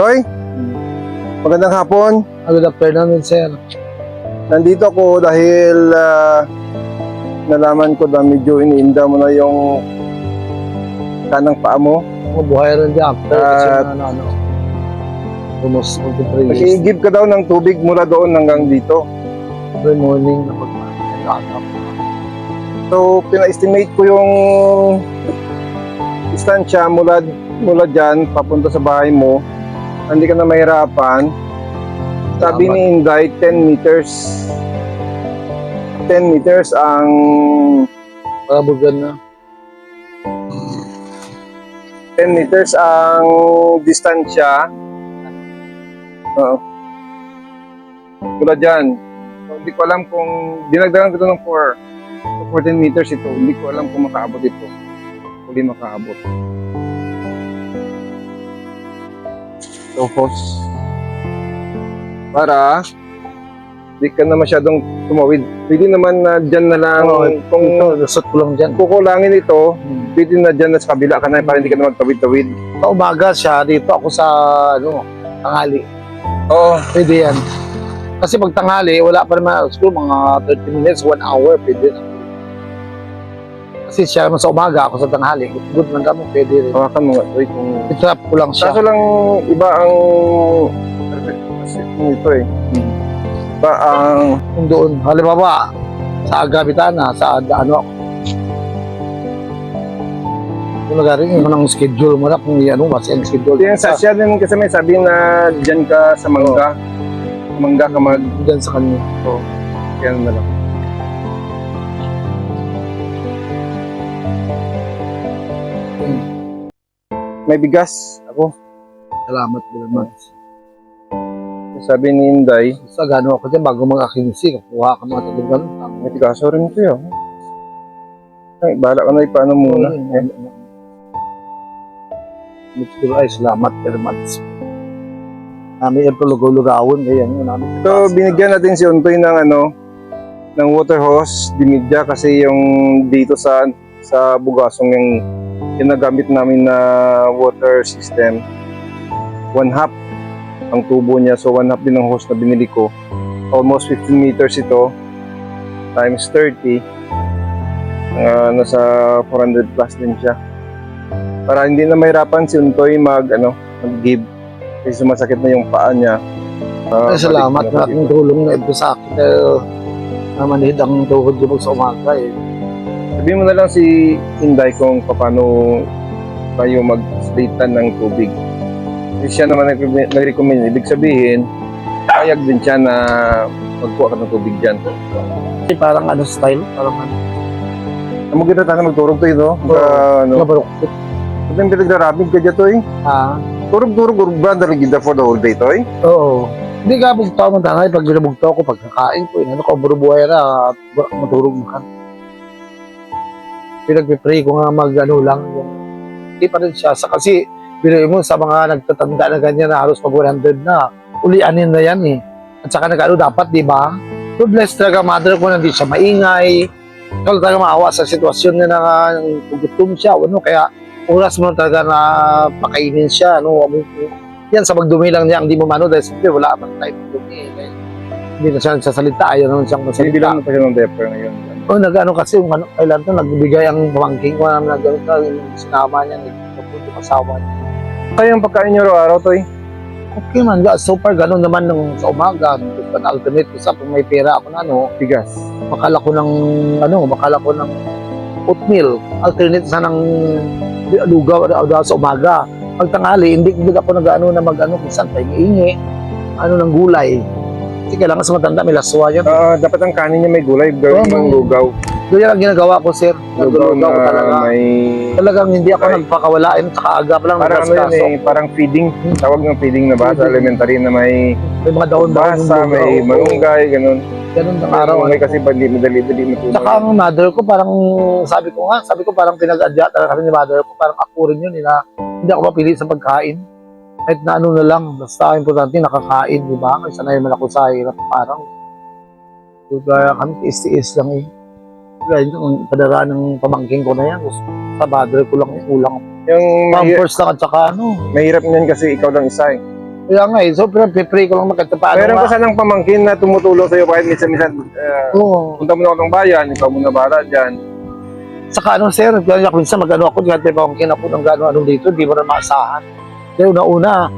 Toy, magandang hapon. Ah, Good afternoon, sir. Nandito ako dahil ah, nalaman ko na medyo iniinda mo na yung kanang paa mo. Ang buhay rin dyan after kasi At- ano, ano. Almost 23 years. Nag-iigib ka daw ng tubig mula doon hanggang dito. Every morning na pag-anak. So, pina-estimate ko yung distansya mula mula dyan papunta sa bahay mo. Hindi ka na mahirapan. Sabi Salamat. ni Inday, 10 meters. 10 meters ang Parabugan na. 10 meters ang distansya. Oo. Mula dyan. So, hindi ko alam kung dinagdagan ko ito ng 4 14 meters ito. Hindi ko alam kung makaabot ito. Huli makaabot. So, hose. Para hindi ka na masyadong tumawid. Pwede naman na dyan na lang. Oo, kung Ito, lusot ko lang dyan. kukulangin ito, Hmm. pwede na dyan na sa kabila ka na para hindi ka na magtawid-tawid. Sa umaga siya, dito ako sa, ano, tanghali. Oo. Pwede yan. Kasi pag tanghali, wala pa naman, siguro mga 30 minutes, 1 hour, pwede na. Kasi siya naman sa umaga, ako sa tanghali. Good man kami, pwede rin. Hawakan mo nga ito kung... I-trap ko lang siya. Kaso lang iba ang... Kasi ito eh. Iba ang... kung doon. Halimbawa, sa Agavitana, sa ano ako. Kung nagaring mo ng schedule mo na kung ano, mas yung schedule. Yung sa siya din kasi may sabi na dyan ka sa mangga. Mangga ka mag... Diyan sa kanya. Kaya na lang. May bigas ako. Salamat din naman. Sabi ni Inday, Sa gano ako dyan, bago mga akinsi, kukuha ka mga talugan. may bigaso rin ito yun. Ay, bahala ka na ipaano muna. Eh, Siguro ay salamat very much. Kami yung tulog-ulugawon, kaya yun namin. So, binigyan natin si Untoy ng ano, ng water hose, dinidya kasi yung dito sa sa bugasong yung ginagamit namin na water system. One half ang tubo niya. So, one half din ng hose na binili ko. Almost 15 meters ito times 30. Uh, nasa 400 plus din siya. Para hindi na mahirapan si Untoy mag, ano, mag-give. Kasi sumasakit na yung paa niya. Ay, salamat na na aking tulong na ito sa akin. Dahil namanhid ang tuhod sa umaga eh. Sabihin mo na lang si Inday kung paano tayo mag-slitan ng tubig. Kasi siya naman nag- nag-recommend. Ibig sabihin, kayag din siya na magkuha ka ng tubig dyan. Kasi parang ano style, parang ano. Ang maganda tayo magturog to ito. Oo. ano, Nabarukot. Ito yung pinagrarabig ka dyan to eh. Ah, Turog-turog, urog ba? Daligida for the whole day to eh. oo. Hindi ka bugtaw mo tanay pag ginabugtaw ko pagkakain ko. Ano ko, burubuhay na maturog mo ka. Pinagpipray ko nga mag ano lang. Yung, hindi pa rin siya. Sa, kasi, binuin mo sa mga nagtatanda na ganyan na halos pag 100 na. Ulianin na yan eh. At saka nag-ano dapat, di ba? So blessed talaga mother ko na hindi siya maingay. Ikaw talaga maawa sa sitwasyon niya na gutom siya. Ano, kaya oras mo talaga na pakainin siya. Ano, yan sa magdumi lang niya, hindi mo mano dahil siyempre wala man tayo magdumi. Eh. Hindi na siya nagsasalita, ayaw naman siyang masalita. Sinibilan mo pa siya ng diaper ngayon. O nag-ano kasi, yung ano, kailan to, nagbibigay ang pamangking ko naman nag yung sinama niya, nagpupunto yung asawa niya. Kaya yung pagkain niyo araw-araw to eh. Okay man, so far ganun naman nung sa umaga, but alternate sa kung may pera ako na ano, Bigas. makala ko ng ano, makala ko ng oatmeal, alternate sa ng lugaw sa umaga. Pag tanghali, hindi hindi ako nag-ano na mag-ano, minsan tayo ingi, ano ng gulay. Kasi kailangan sa matanda, may laswa yan. Ah, dapat ang kanin niya may gulay, gawin ng may- lugaw. Doon yan ang ginagawa ko, sir. Lugaw Naglugaw ko talaga. na may... Talagang hindi ako Ay. nagpakawalain, tsaka aga pa lang Parang ano yun eh, parang feeding. Tawag ng feeding na basa, Feeding. elementary na may May mga daon-daon yung basa, lugaw. may malunggay, ganun. Ganun ang Araw, may kasi bali, madali-dali matulog. Tsaka ang mother ko parang sabi ko nga, sabi ko parang pinag-adya talaga kami ni mother ko, parang ako rin yun, eh, na hindi ako mapili sa pagkain. Kahit na ano na lang, basta importante nakakain, di ba? May sanay man ako sa hirap, parang so, kaya kami tiis-tiis lang eh. Kaya yun, ang padaraan ng pamangking ko na yan, sa mother ko lang, eh, kulang. Yung Pampers lang at saka ano, mahirap niyan kasi ikaw lang isa eh. Kaya nga eh, so pre-pray ko lang magkanta paano Meron ka sanang pamangkin na tumutulong sa'yo kahit minsan-minsan. Uh, Oo. punta mo na ako ng bayan, ikaw muna bahala dyan. Saka ano sir, kaya ako minsan mag-ano ako, dati pa akong kinako ng gano'n ano dito, di mo na maasahan. Kaya una-una,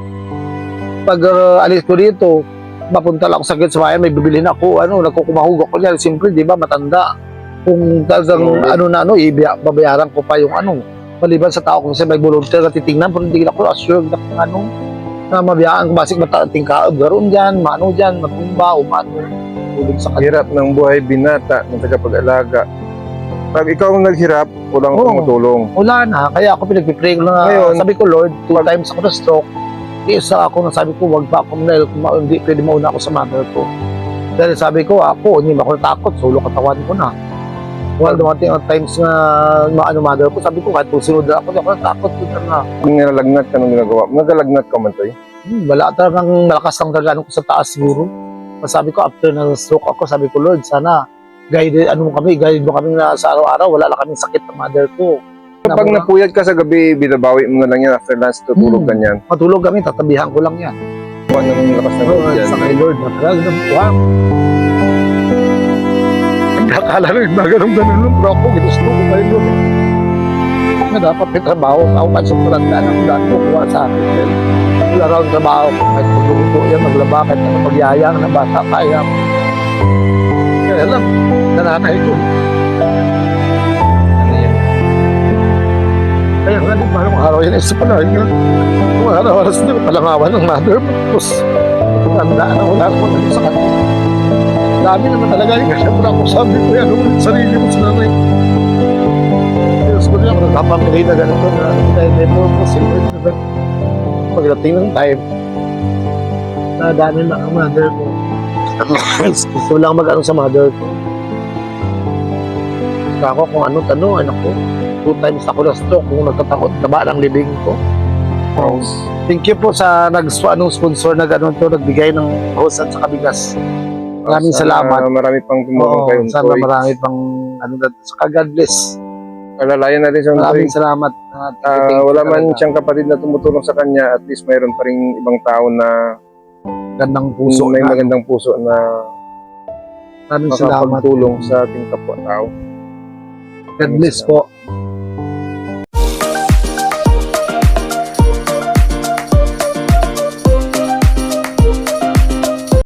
pag uh, alis ko dito, mapunta lang ako sa bayan, may bibilhin ako, ano, nagkukumahog ako niyan. Siyempre, di ba, matanda. Kung talagang Oo. ano na ano, ibiya, babayaran ko pa yung ano. Maliban sa tao kung siya may volunteer na titingnan, pero hindi ako assured na kung ano, na mabiyaan ko basik matating kaab, garoon dyan, mano dyan, matumba, umano, tulog sa kanila. Hirap ng buhay binata ng tagapag-alaga. Pag ikaw ang naghirap, walang Oo. tumutulong. Wala na, kaya ako pinagpipray ko na, Ngayon, sabi ko, Lord, two pag- times ako na stroke, isa ako na sabi ko, wag pa ako na, kung ma- hindi pwede mauna ako sa mother ko. Dahil sabi ko, ako, hindi ako natakot, solo katawan ko na. Well, dumating ang times na maano mother ko, sabi ko, kahit kung sunod na ako, hindi ako natakot, ito na. Kung nilalagnat ka nung ginagawa nagalagnat ka man tayo. Hmm, wala talagang malakas ang talaga ko sa taas siguro. Sabi ko, after ng stroke ako, sabi ko, Lord, sana, guide, ano kami, guide mo kami na sa araw-araw, wala lang kaming sakit ng mother ko. Pag Naku, napuyat ka sa gabi, binabawi mo na lang yan after lunch, tutulog Hmm. ka niyan. matulog kami, tatabihan ko lang yan. Kuha ng lakas Oo, loob yan. sa kay Lord na talaga ng wow. Nakakala rin na ganun ganun lang, pero ako ginusto ko rin yun. Na dapat may trabaho, ako kasi sa tulanda ng daan ko kuha sa akin. Then, Wala raw trabaho ko, kahit magluto yan, maglaba, kahit ano na bata, kaya. Lang, nananay ko. Ano yan? Kaya nga, di ba, nung araw yan, isa pala, yun. Nung araw, alas na, palangawan ng mother mo. Tapos, tanda na wala ko na sa kanya. Dami naman talaga yung kasi wala ko sabi ko yan, yung sarili mo sa nanay. Diyos ko niya, nagpapamili na ganito na dahil po silver na ganito. Pagdating ng time, na dami na ang mother ko. Gusto lang mag-ano sa mother ko. Ako kung ano tanong, anak ko. Two times ako na stroke kung nagtatakot, taba ng libing ko. House. Thank you po sa nag anong sponsor na gano'n to, nagbigay ng hose at saka bigas. Maraming Sana salamat. Marami pang tumulong Oo, kayo. sana marami pang ano na, saka God bless. Alalayan natin siya. Maraming salamat. At you wala man siyang kapatid na tumutulong sa kanya, at least mayroon pa rin ibang tao na Gandang puso may na. magandang puso na Maraming salamat. makapagtulong sa ating kapwa-tao. God bless po.